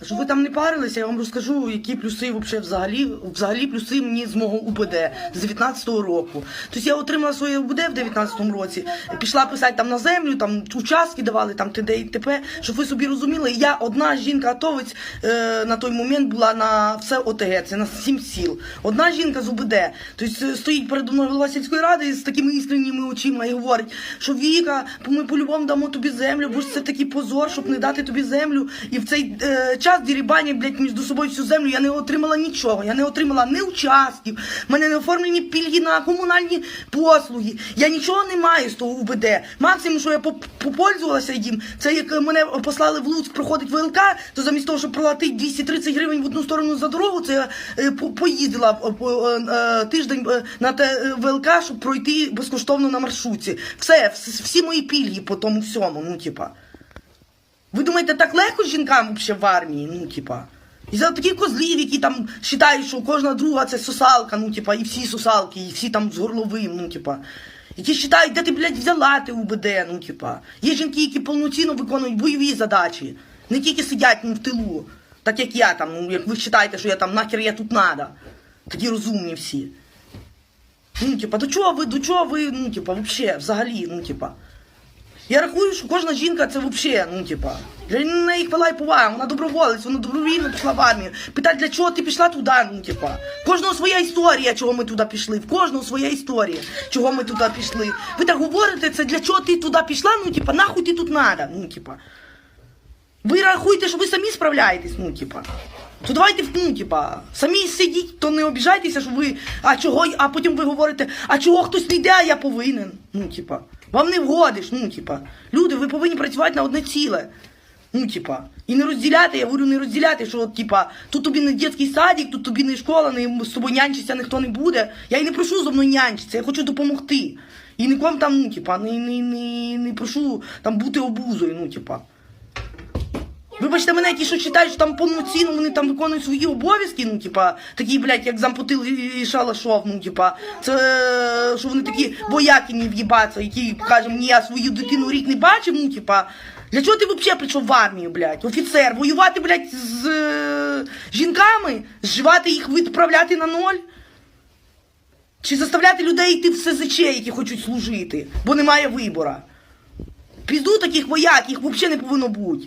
А щоб ви там не парилися, я вам розкажу, які плюси взагалі, взагалі плюси мені з мого УБД з 19-го року. Тобто я отримала своє УБД в 19-му році, пішла писати там на землю, там участки давали, там ТД і ТП, щоб ви собі розуміли, я одна жінка-атовець е, на той момент була на все ОТГ, це на сім сіл. Одна жінка з УБД. Тобто е, стоїть передо мною голова сільської ради з такими іскренніми очима і говорить, що Віка, ми по-любому дамо тобі землю, бо ж це такий позор, щоб не дати тобі землю. І в цей е, час дірібані, блядь, між собою всю землю я не отримала нічого. Я не отримала ні участків, в мене не оформлені пільги на комунальні послуги. Я нічого не маю з того УБД. Максимум, що я поп- попользувалася їм, це як мене послали в Луцьк проходить ВЛК, то замість того, щоб проплатити 230 гривень в одну сторону за дорогу, це я е, по- поїздила е, е, тиждень на те ВЛК, щоб пройти безкоштовно на маршрутці. Все, вс- всі мої пільги по тому всьому, ну типа. Ви думаєте, так легко жінкам взагалі в армії? Ну, типа. І за таких козлів, які там вважають, що кожна друга це сосалка, ну, типа, і всі сосалки, і всі там з горловим, ну, типа. Які вважають, де ти, блядь, взяла ти УБД, ну, типа. Є жінки, які повноцінно виконують бойові задачі. Не тільки сидять ну, в тилу, так як я там, ну, як ви вважаєте, що я там нахер я тут надо. Такі розумні всі. Ну, типа, до чого ви, до чого ви, ну, типа, вообще, взагалі, ну, типа. Я рахую, що кожна жінка це взагалі, ну, типа, для неї хвала і повага, вона доброволець, вона добровільно пішла в армію. Питать, для чого ти пішла туди, ну, типа. В Кожного своя історія, чого ми туди пішли. В кожного своя історія, чого ми туди пішли. Ви так говорите, це для чого ти туди пішла, ну, типа, нахуй ти тут надо, ну, типа. Ви рахуєте, що ви самі справляєтесь, ну, типа. То давайте, ну, типа, самі сидіть, то не обіжайтеся, що ви, а чого, а потім ви говорите, а чого хтось не йде, а я повинен. Ну, типа, вам не вгодиш, ну, типа. Люди, ви повинні працювати на одне ціле. Ну, типа, і не розділяти, я говорю, не розділяти, що, от, типа, тут тобі не дитячий садик, тут тобі не школа, не, з тобою нянчитися ніхто не буде. Я і не прошу зо мною нянчитися, я хочу допомогти. І нікому там, ну, типа, не, не, не, не прошу там бути обузою, ну, типа. Вибачте мене, ті, що читають, що там повноцінно вони там виконують свої обов'язки, ну, типа, такі, блядь, як зампотил і шалашов, ну, типа, це, е, що вони такі вояки не в'їбаться, які, кажемо, ні, я свою дитину рік не бачив, ну, типа, для чого ти взагалі прийшов в армію, блядь, офіцер, воювати, блядь, з е, жінками, зживати їх, відправляти на ноль? Чи заставляти людей йти в СЗЧ, які хочуть служити, бо немає вибора? Пізду таких вояк, їх взагалі не повинно бути.